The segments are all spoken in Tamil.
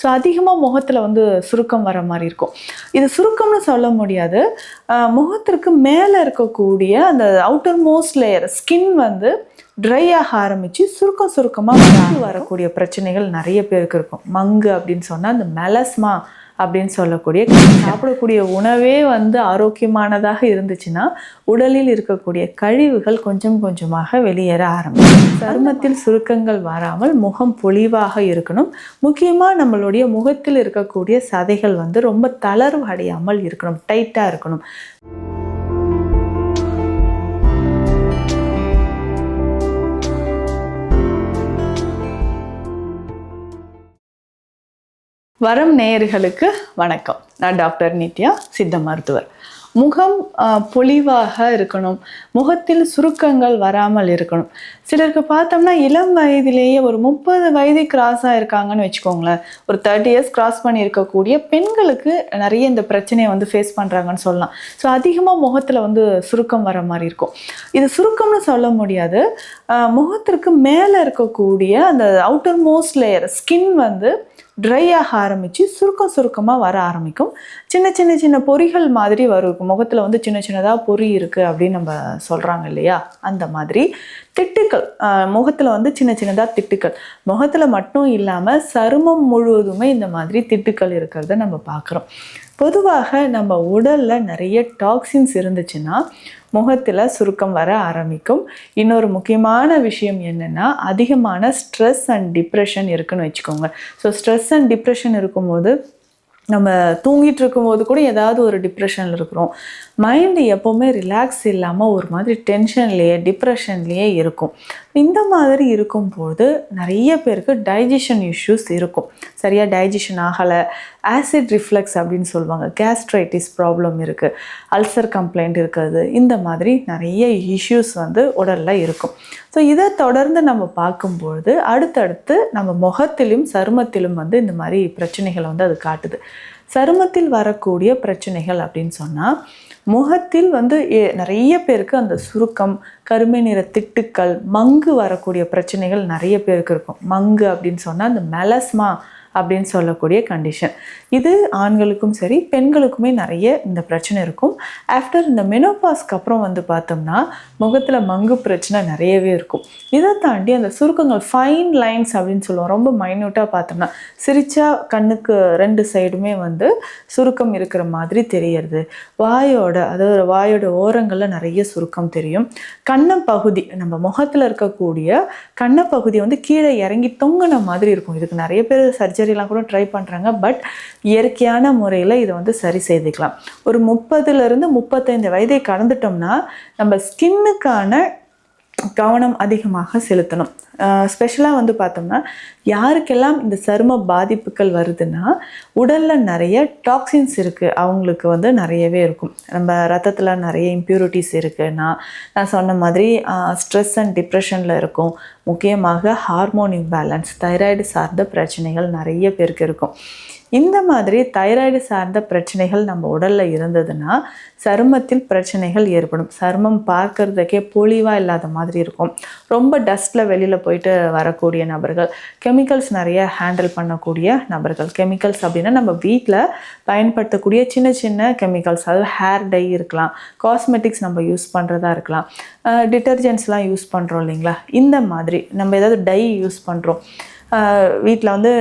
ஸோ அதிகமாக முகத்தில் வந்து சுருக்கம் வர மாதிரி இருக்கும். இது சுருக்கம்னு சொல்ல முடியாது. முகத்திற்கு மேலே இருக்கக்கூடிய அந்த அவுட்டர் மோஸ்ட் லேயர் ஸ்கின் வந்து ட்ரை ஆக ஆரம்பித்து சுருக்கம் சுருக்கமாக வரக்கூடிய பிரச்சனைகள் நிறைய பேருக்கு இருக்கும். மங்கு அப்படின்னு சொன்னால் அந்த மெலஸ்மா அப்படின்னு சொல்லக்கூடிய சாப்பிடக்கூடிய உணவே வந்து ஆரோக்கியமானதாக இருந்துச்சுன்னா உடலில் இருக்கக்கூடிய கழிவுகள் கொஞ்சம் கொஞ்சமாக வெளியேற ஆரம்பிக்கும். சருமத்தில் சுருக்கங்கள் வராமல் முகம் பொலிவாக இருக்கணும். முக்கியமாக நம்மளுடைய முகத்தில் இருக்கக்கூடிய சதைகள் வந்து ரொம்ப தளர்வு அடையாமல் இருக்கணும் டைட்டாக இருக்கணும். வரம் நேயர்களுக்கு வணக்கம். நான் டாக்டர் நித்யா சித்த மருத்துவர். முகம் பொலிவாக இருக்கணும். முகத்தில் சுருக்கங்கள் வராமல் இருக்கணும். சிலருக்கு பார்த்தோம்னா இளம் வயதிலேயே ஒரு முப்பது வயது கிராஸ் இருக்காங்கன்னு வச்சுக்கோங்களேன். ஒரு தேர்ட்டி இயர்ஸ் கிராஸ் பண்ணி இருக்கக்கூடிய பெண்களுக்கு நிறைய இந்த பிரச்சனையை வந்து ஃபேஸ் பண்ணுறாங்கன்னு சொல்லலாம். ஸோ அதிகமாக முகத்தில் வந்து சுருக்கம் வர மாதிரி இருக்கும். இது சுருக்கம்னு சொல்ல முடியாது. முகத்திற்கு மேலே இருக்கக்கூடிய அந்த அவுட்டர் மோஸ்ட் லேயர் ஸ்கின் வந்து ட்ரை ஆக ஆரம்பித்து சுருக்கம் சுருக்கமாக வர ஆரம்பிக்கும். சின்ன சின்ன சின்ன பொறிகள் மாதிரி வரும். முகத்தில் வந்து சின்ன சின்னதாக பொறி இருக்குது அப்படின்னு நம்ம சொல்கிறாங்க இல்லையா? அந்த மாதிரி. திட்டுக்கள். முகத்தில் வந்து சின்ன சின்னதாக திட்டுக்கள். முகத்தில் மட்டும் இல்லாமல் சருமம் முழுவதுமே இந்த மாதிரி திட்டுக்கள் இருக்கிறத நம்ம பார்க்குறோம் பொதுவாக நம்ம உடலில் நிறைய டாக்ஸின்ஸ் இருந்துச்சுன்னா முகத்தில் சுருக்கம் வர ஆரம்பிக்கும். இன்னொரு முக்கியமான விஷயம் என்னென்னா அதிகமான ஸ்ட்ரெஸ் அண்ட் டிப்ரெஷன் இருக்குன்னு வச்சுக்கோங்க. ஸோ ஸ்ட்ரெஸ் அண்ட் டிப்ரெஷன் இருக்கும்போது நம்ம தூங்கிட்டு இருக்கும்போது கூட ஏதாவது ஒரு டிப்ரெஷனில் இருக்கிறோம். மைண்டு எப்போவுமே ரிலாக்ஸ் இல்லாமல் ஒரு மாதிரி டென்ஷன்லேயே டிப்ரெஷன்லேயே இருக்கும். இந்த மாதிரி இருக்கும்போது நிறைய பேருக்கு டைஜஷன் இஷ்யூஸ் இருக்கும். சரியாக டைஜஷன் ஆகலை ஆசிட் ரிஃப்ளெக்ஸ் அப்படின்னு சொல்லுவாங்க. கேஸ்ட்ரைட்டிஸ் ப்ராப்ளம் இருக்குது அல்சர் கம்ப்ளைண்ட் இருக்கிறது இந்த மாதிரி நிறைய இஷ்யூஸ் வந்து உடலில் இருக்கும். ஸோ இதை தொடர்ந்து நம்ம பார்க்கும்பொழுது அடுத்தடுத்து நம்ம முகத்திலும் சருமத்திலும் வந்து இந்த மாதிரி பிரச்சனைகளை வந்து அது காட்டுது. சருமத்தில் வரக்கூடிய பிரச்சனைகள் அப்படின்னு சொன்னால் முகத்தில் வந்து நிறைய பேருக்கு அந்த சுருக்கம் கருமை நிற திட்டுக்கள் மங்கு வரக்கூடிய பிரச்சனைகள் நிறைய பேருக்கு இருக்கும். மங்கு அப்படின்னு சொன்னால் அந்த மெலஸ்மா அப்படின்னு சொல்லக்கூடிய கண்டிஷன் இது ஆண்களுக்கும் சரி பெண்களுக்குமே நிறைய இந்த பிரச்சனை இருக்கும். ஆஃப்டர் இந்த மெனோபாஸ்க்கு அப்புறம் வந்து பார்த்தோம்னா முகத்தில் மங்கு பிரச்சனை நிறையவே இருக்கும். இதை தாண்டி அந்த சுருக்கங்கள் ஃபைன் லைன்ஸ் அப்படின்னு சொல்லுவோம் ரொம்ப மைன்யூட்டாக பார்த்தோம்னா சிரிச்சா கண்ணுக்கு ரெண்டு சைடுமே வந்து சுருக்கம் இருக்கிற மாதிரி தெரியறது. வாயோட அதாவது வாயோட ஓரங்களில் நிறைய சுருக்கம் தெரியும். கண்ண பகுதி நம்ம முகத்தில் இருக்கக்கூடிய கண்ண பகுதி வந்து கீழே இறங்கி தொங்கின மாதிரி இருக்கும். இதுக்கு நிறைய பேர் சர்ஜரி சர்ஜரிலாம் கூட ட்ரை பண்ணுறாங்க பட் இயற்கையான முறையில் இதை வந்து சரி செய்துக்கலாம். ஒரு முப்பதுலேருந்து முப்பத்தைந்து வயதை கடந்துட்டோம்னா நம்ம ஸ்கின்னுக்கான கவனம் அதிகமாக செலுத்தணும். ஸ்பெஷலாக வந்து பார்த்தோம்னா யாருக்கெல்லாம் இந்த சரும பாதிப்புகள் வருதுன்னா உடலில் நிறைய டாக்ஸின்ஸ் இருக்குது அவங்களுக்கு வந்து நிறையவே இருக்கும். நம்ம ரத்தத்தில் நிறைய இம்ப்யூரிட்டிஸ் இருக்குன்னா நான் சொன்ன மாதிரி ஸ்ட்ரெஸ் அண்ட் டிப்ரெஷனில் இருக்கும். முக்கியமாக ஹார்மோன் இம்பேலன்ஸ் தைராய்டு சார்ந்த பிரச்சனைகள் நிறைய பேருக்கு இருக்கும். இந்த மாதிரி தைராய்டு சார்ந்த பிரச்சனைகள் நம்ம உடலில் இருந்ததுன்னா சருமத்தில் பிரச்சனைகள் ஏற்படும். சருமம் பார்க்கறதுக்கே பொலிவாக இல்லாத மாதிரி இருக்கும். ரொம்ப டஸ்ட்டில் வெளியில் போயிட்டு வரக்கூடிய நபர்கள் கெமிக்கல்ஸ் நிறைய ஹேண்டில் பண்ணக்கூடிய நபர்கள். கெமிக்கல்ஸ் அப்படின்னா நம்ம வீட்டில் பயன்படுத்தக்கூடிய சின்ன சின்ன கெமிக்கல்ஸ் அதாவது ஹேர் டை இருக்கலாம் காஸ்மெட்டிக்ஸ் நம்ம யூஸ் பண்ணுறதா இருக்கலாம். டிட்டர்ஜென்ட்ஸ்லாம் யூஸ் பண்ணுறோம் இல்லைங்களா? இந்த மாதிரி நம்ம ஏதாவது டை யூஸ் பண்ணுறோம் வீட்டில் வந்து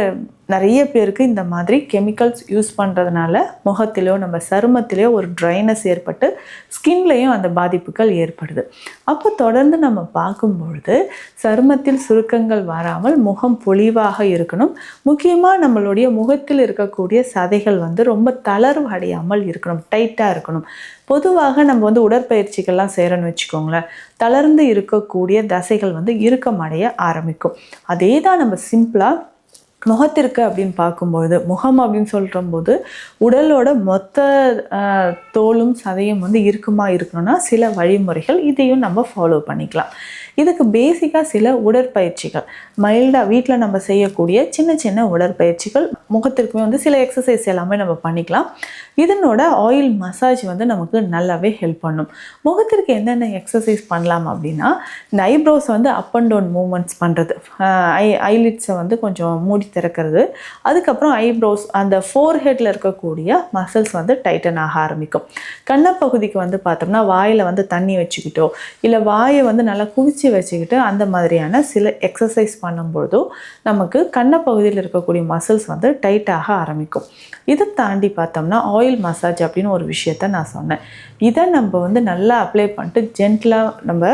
நிறைய பேருக்கு இந்த மாதிரி கெமிக்கல்ஸ் யூஸ் பண்ணுறதுனால முகத்திலையோ நம்ம சருமத்திலையோ ஒரு ட்ரைனஸ் ஏற்பட்டு ஸ்கின்லேயும் அந்த பாதிப்புகள் ஏற்படுது. அப்போ தொடர்ந்து நம்ம பார்க்கும்பொழுது சருமத்தில் சுருக்கங்கள் வராமல் முகம் பொலிவாக இருக்கணும். முக்கியமாக நம்மளுடைய முகத்தில் இருக்கக்கூடிய சதைகள் வந்து ரொம்ப தளர்வு அடையாமல் இருக்கணும் டைட்டாக இருக்கணும். பொதுவாக நம்ம வந்து உடற்பயிற்சிகள்லாம் செய்கிறோன்னு வச்சுக்கோங்களேன். தளர்ந்து இருக்கக்கூடிய தசைகள் வந்து இறுக்கமடைய ஆரம்பிக்கும். அதே தான் நம்ம சிம்பிளாக முகத்திற்கு அப்படின்னு பார்க்கும்பொழுது முகம் அப்படின்னு சொல்கிற போது உடலோட மொத்த ஆஹ், தோலும் சதையும் வந்து இருக்குமா இருக்கணும்னா சில வழிமுறைகள் இதையும் நம்ம ஃபாலோ பண்ணிக்கலாம். இதுக்கு பேசிக்காக சில உடற்பயிற்சிகள். மைல்டாக வீட்டில் நம்ம செய்யக்கூடிய சின்ன சின்ன உடற்பயிற்சிகள். முகத்திற்குமே வந்து சில எக்ஸசைஸ் எல்லாமே நம்ம பண்ணிக்கலாம். இதனோட ஆயில் மசாஜ் வந்து நமக்கு நல்லாவே ஹெல்ப் பண்ணும். முகத்திற்கு என்னென்ன எக்ஸசைஸ் பண்ணலாம் அப்படின்னா இந்த ஐப்ரோஸ் வந்து அப் அண்ட் டவுன் மூமெண்ட்ஸ் பண்ணுறது ஐ ஐலிட்ஸை வந்து கொஞ்சம் மூடி திறக்கிறது. அதுக்கப்புறம் ஐப்ரோஸ் அந்த ஃபோர் ஹெட்டில் இருக்கக்கூடிய மசில்ஸ் வந்து டைட்டன் ஆக ஆரம்பிக்கும். கண்ணப்பகுதிக்கு வந்து பார்த்தோம்னா வாயில் வந்து தண்ணி வச்சுக்கிட்டோ இல்லை வாயை வந்து நல்லா குவிச்சு வச்சுக்கிட்டு அந்த மாதிரியான சில எக்ஸசைஸ் பண்ணும்பொழுதோ நமக்கு கண்ணப்பகுதியில் இருக்கக்கூடிய மசில்ஸ் வந்து டைட்டாக ஆரம்பிக்கும். இதை தாண்டி பார்த்தோம்னா ஆயில் மசாஜ் அப்படின்னு ஒரு விஷயத்த நான் சொன்னேன். இதை நம்ம வந்து நல்லா அப்ளை பண்ணிட்டு ஜென்டிலாக நம்ம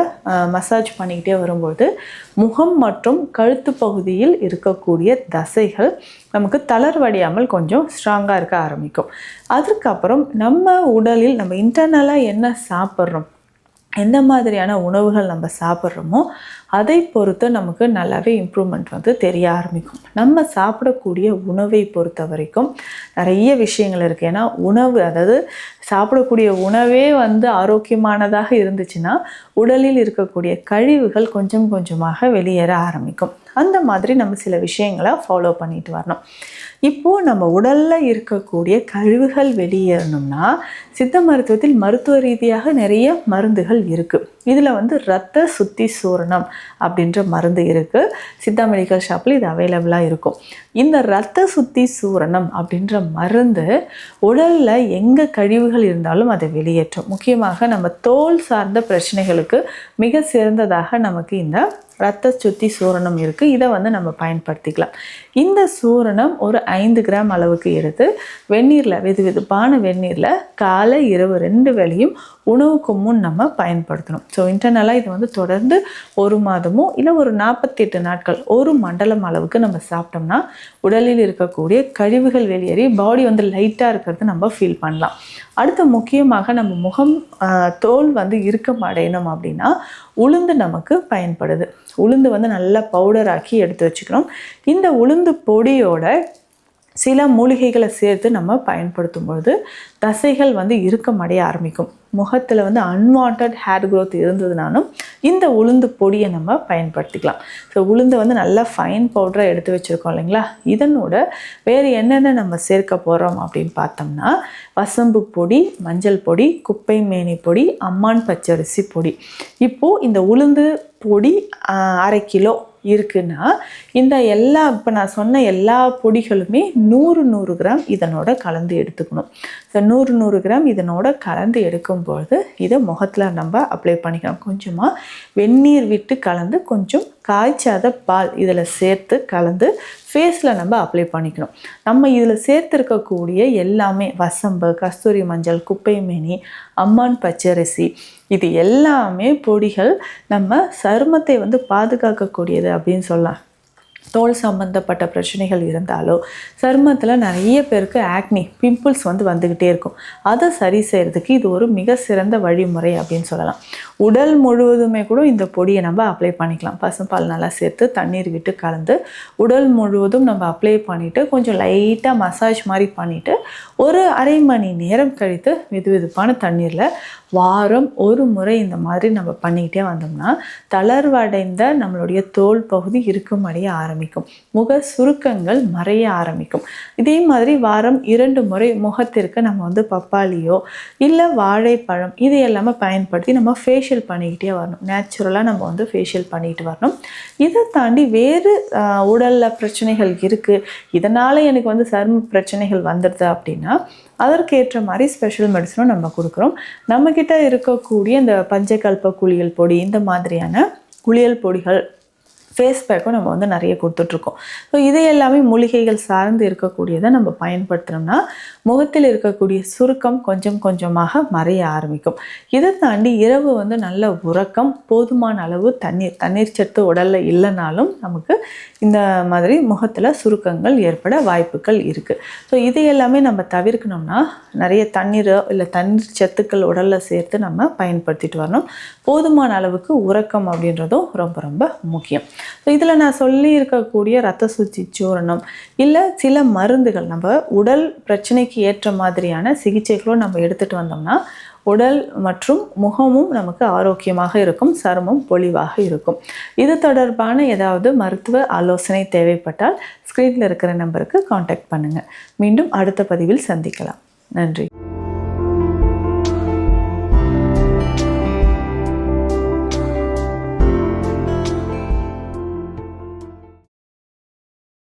மசாஜ் பண்ணிக்கிட்டே வரும்போது முகம் மற்றும் கழுத்து பகுதியில் இருக்கக்கூடிய தசைகள் நமக்கு தளர்வடையாமல் கொஞ்சம் ஸ்ட்ராங்காக இருக்க ஆரம்பிக்கும். அதுக்கப்புறம் நம்ம உடலில் நம்ம இன்டர்னலாக என்ன சாப்பிட்றோம்? எந்த மாதிரியான உணவுகள் நம்ம சாப்பிட்றோமோ அதை பொறுத்து நமக்கு நல்லாவே இம்ப்ரூவ்மெண்ட் வந்து தெரிய ஆரம்பிக்கும். நம்ம சாப்பிடக்கூடிய உணவை பொறுத்த வரைக்கும் நிறைய விஷயங்கள் இருக்குது ஏன்னா உணவு அதாவது சாப்பிடக்கூடிய உணவே வந்து ஆரோக்கியமானதாக இருந்துச்சுன்னா உடலில் இருக்கக்கூடிய கழிவுகள் கொஞ்சம் கொஞ்சமாக வெளியேற ஆரம்பிக்கும். அந்த மாதிரி நம்ம சில விஷயங்களை ஃபாலோ பண்ணிட்டு வரணும். இப்போது நம்ம உடலில் இருக்கக்கூடிய கழிவுகள் வெளியேறணும்னா சித்த மருத்துவத்தில் மருத்துவ ரீதியாக நிறைய மருந்துகள் இருக்குது இதில் வந்து ரத்த சுத்தி சூரணம் அப்படின்ற மருந்து இருக்குது சித்தா மெடிக்கல் ஷாப்பில் இது அவைலபிளாக இருக்கும். இந்த ரத்த சுத்தி சூரணம் அப்படின்ற மருந்து உடலில் எங்கே கழிவுகள் இருந்தாலும் அதை வெளியேற்றும். முக்கியமாக நம்ம தோல் சார்ந்த பிரச்சனைகளுக்கு மிக சிறந்ததாக நமக்கு இந்த ரத்த சுத்தி சூரணம் இருக்குது இதை வந்து நம்ம பயன்படுத்திக்கலாம். இந்த சூரணம் ஒரு ஐந்து கிராம் அளவுக்கு எடுத்து வெந்நீரில் வெது வெதுப்பான வெந்நீரில் காலை இரவு ரெண்டு வேளையும் உணவுக்கு முன் நம்ம பயன்படுத்தணும். ஸோ இன்டர்னலாக இது வந்து தொடர்ந்து ஒரு மாதமோ இல்லை ஒரு நாற்பத்தெட்டு நாட்கள் ஒரு மண்டலம் அளவுக்கு நம்ம சாப்பிட்டோம்னா உடலில் இருக்கக்கூடிய கழிவுகள் வெளியேறி பாடி வந்து லைட்டாக இருக்கிறது நம்ம ஃபீல் பண்ணலாம். அடுத்து முக்கியமாக நம்ம முகம் தோல் வந்து இறுக்கம் அடையணும் அப்படின்னா உளுந்து நமக்கு பயன்படுது. உளுந்து வந்து நல்லா பவுடர் ஆக்கி எடுத்து வச்சுக்கிறோம் இந்த உளுந்து பொடியோட சில மூலிகைகளை சேர்த்து நம்ம பயன்படுத்தும் பொழுது தசைகள் வந்து இறுக்கமடைய ஆரம்பிக்கும். முகத்தில் வந்து அன்வான்ட் ஹேர் க்ரோத் இருந்ததுனாலும் இந்த உளுந்து பொடியை நம்ம பயன்படுத்திக்கலாம். ஸோ உளுந்து வந்து நல்லா ஃபைன் பவுடராக எடுத்து வச்சுருக்கோம் இல்லைங்களா? இதனோட வேறு என்னென்ன நம்ம சேர்க்க போகிறோம் அப்படின்னு பார்த்தோம்னா வசம்பு பொடி மஞ்சள் பொடி குப்பை மேனி பொடி அம்மான் பச்சரிசி பொடி. இப்போது இந்த உளுந்து பொடி அரை கிலோ இருக்குன்னா இந்த எல்லா இப்போ நான் சொன்ன எல்லா பொடிகளுமே நூறு நூறு கிராம் இதனோட கலந்து எடுத்துக்கணும். ஸோ நூறு நூறு கிராம் இதனோட கலந்து எடுக்கும்பொழுது இதை முகத்தில் நம்ம அப்ளை பண்ணிக்கலாம். கொஞ்சமாக வெந்நீர் விட்டு கலந்து கொஞ்சம் காய்ச்சாத பால் இதில் சேர்த்து கலந்து ஃபேஸில் நம்ம அப்ளை பண்ணிக்கணும். நம்ம இதில் சேர்த்துருக்கக்கூடிய எல்லாமே வசம்பு கஸ்தூரி மஞ்சள் குப்பை மேனி அம்மான் பச்சரிசி இது எல்லாமே பொடிகள் நம்ம சருமத்தை வந்து பாதுகாக்கக்கூடியது அப்படின்னு சொல்லலாம். தோல் சம்மந்தப்பட்ட பிரச்சனைகள் இருந்தாலோ சருமத்தில் நிறைய பேருக்கு ஆக்னி பிம்பிள்ஸ் வந்து வந்துக்கிட்டே இருக்கும். அதை சரி செய்கிறதுக்கு இது ஒரு மிக சிறந்த வழிமுறை அப்படின்னு சொல்லலாம். உடல் முழுவதுமே கூட இந்த பொடியை நம்ம அப்ளை பண்ணிக்கலாம். பசும்பால் நல்லா சேர்த்து தண்ணீர் விட்டு கலந்து உடல் முழுவதும் நம்ம அப்ளை பண்ணிவிட்டு கொஞ்சம் லைட்டாக மசாஜ் மாதிரி பண்ணிவிட்டு ஒரு அரை மணி நேரம் கழித்து வெது வெதுப்பான தண்ணீரில் வாரம் ஒரு முறை இந்த மாதிரி நம்ம பண்ணிக்கிட்டே வந்தோம்னா தளர்வடைந்த நம்மளுடைய தோல் பகுதி இருக்கும்படியே ஆரம்பிக்கும். ஆரம்பிக்கும். முக சுருக்கங்கள் மறைய ஆரம்பிக்கும். இதே மாதிரி வாரம் இரண்டு முறை முகத்திற்கு நம்ம வந்து பப்பாளியோ இல்லை வாழைப்பழம் இது எல்லாமே பயன்படுத்தி நம்ம ஃபேஷியல் பண்ணிக்கிட்டே வரணும். நேச்சுரலாக நம்ம வந்து ஃபேஷியல் பண்ணிட்டு வரணும். இதை தாண்டி வேறு உடலில் பிரச்சனைகள் இருக்குது இதனால் எனக்கு வந்து சரும பிரச்சனைகள் வந்துடுது அப்படின்னா அதற்கேற்ற மாதிரி ஸ்பெஷல் மெடிசனும் நம்ம கொடுக்குறோம். நம்மக்கிட்ட இருக்கக்கூடிய இந்த பஞ்சகல்ப குளியல் பொடி இந்த மாதிரியான குளியல் பொடிகள் ஃபேஸ் பேக்கும் நம்ம வந்து நிறைய கொடுத்துட்ருக்கோம். ஸோ இது எல்லாமே மூலிகைகள் சார்ந்து இருக்கக்கூடியதை நம்ம பயன்படுத்தினோம்னா முகத்தில் இருக்கக்கூடிய சுருக்கம் கொஞ்சம் கொஞ்சமாக மறைய ஆரம்பிக்கும். இதை தாண்டி இரவு வந்து நல்ல உறக்கம் போதுமான அளவு தண்ணீர் தண்ணீர் சத்து உடலில் இல்லைனாலும் நமக்கு இந்த மாதிரி முகத்தில் சுருக்கங்கள் ஏற்பட வாய்ப்புகள் இருக்குது ஸோ இது எல்லாமே நம்ம தவிர்க்கணும்னா நிறைய தண்ணீரோ இல்லை தண்ணீர் சத்துக்கள் உடலில் சேர்த்து நம்ம பயன்படுத்திட்டு வரணும். போதுமான அளவுக்கு உறக்கம் அப்படின்றதும் ரொம்ப ரொம்ப முக்கியம். ஸோ இதில் நான் சொல்லி இருக்கக்கூடிய ரத்த சுச்சி சூரணம் இல்லை சில மருந்துகள். நம்ம உடல் பிரச்சனைக்கு ஏற்ற மாதிரியான சிகிச்சைகளும் நம்ம எடுத்துகிட்டு வந்தோம்னா உடல் மற்றும் முகமும் நமக்கு ஆரோக்கியமாக இருக்கும் சருமம் பொலிவாக இருக்கும். இது தொடர்பான ஏதாவது மருத்துவ ஆலோசனை தேவைப்பட்டால் ஸ்க்ரீனில் இருக்கிற நம்பருக்கு காண்டாக்ட் பண்ணுங்கள் மீண்டும் அடுத்த பதிவில் சந்திக்கலாம். நன்றி.